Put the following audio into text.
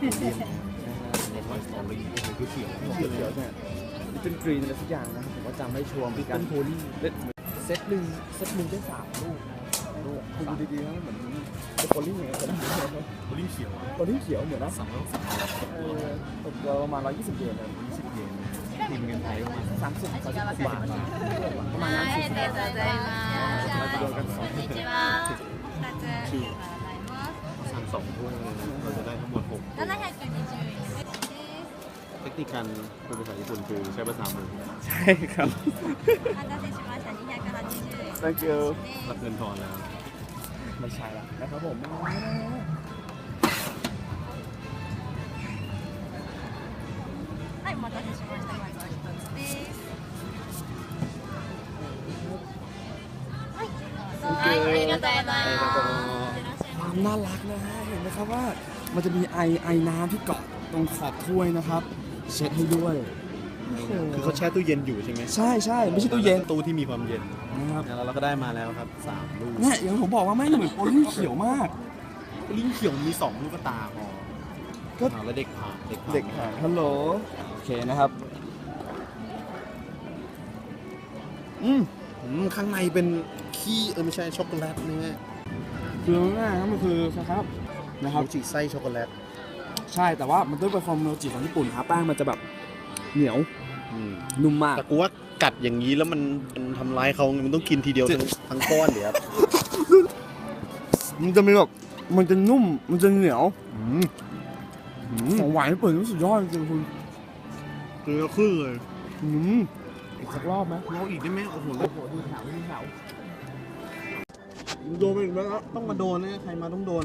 ในตอเขียวเขียวเขียวเนี่ยเป็นกรีนอะไรสักอย่างนะผมก็จำไม่ชัวร์เหมือนกันโพลี่เซตหนึ่งเซตหนึ่งได้สามลูกลูกคุณดูดีๆนะเหมือนโพลี่ไงโพลีเขียวโพลีเขียวเหมือนนะสามลูอสามตกตัวประมาณร้อยยี่สิบเยร้อยยี่สิบเยนทีมเงินไทยประมาณสามสิบสามสิบบาทประมาณนั้นสิบเยนโดนกันสองคน สั่งสองถ้วยเลยเราจะได้ทั้งหมดหก す。七百二十円です。 เทคนิคการพูดภาษาญี่ปุ่นคือใช้ภาษามือ ใช่ครับ お待たせしました。二百八十円。 thank you รับเงินทอนแล้ว ไม่ใช่ละนะครับผม はい、お待たせしました。まずは一つです。はい、どうぞ。はい、ありがとうございます。 น่ารักนะฮะเห็นไหมครับว่ามันจะมีไอไอน้ำที่เกาะตรงขอบถ้วยนะครับ เช็ดให้ด้วยโอ้โหคือเขาแช่ตู้เย็นอยู่ใช่ไหมใช่ใช่ไม่ใช่ตู้เย็นตู้ที่มีความเย็นนะครับแล้วเราก็ได้มาแล้วครับสามลูกเนี่ยอย่างที่ผมบอกว่าไม่งเหมือนโอลิ่งเขียวมากลิ้นเขียวมีสองลูกตาพอก็เอาแล้วเด็กผ่านเด็กผ่านเด็กหาฮัลโหลโอเคนะครับอืมอืมข้างในเป็นขี้เออไม่ใช่ช็อกโกแลตนี่ไง คือง่ายๆครับมันคือครับนะครับโมจิไส้ช็อกโกแลตใช่แต่ว่ามันด้วยเปอร์ฟอร์มโมจิของญี่ปุ่นครับแป้งมันจะแบบเหนียวอืมนุ่มมาก แต่กูว่ากัดอย่างนี้แล้วมันมันทำร้ายเขามันต้องกินทีเดียวทั้งทั้งก้อนเลยครับมันจะมีแบบมันจะนุ่มมันจะเหนียวอืมอืมของหวานญี่ปุ่นรู้สุดยอดจริงๆคุณเกลือครึ่งเลยอืมอีกสักรอบไหมเราอีกได้ไหมโอ้โหโอ้โหดูแถวดูแถว โดนไปอีกแล้วต้องมาโดนนะใครมาต้องโดน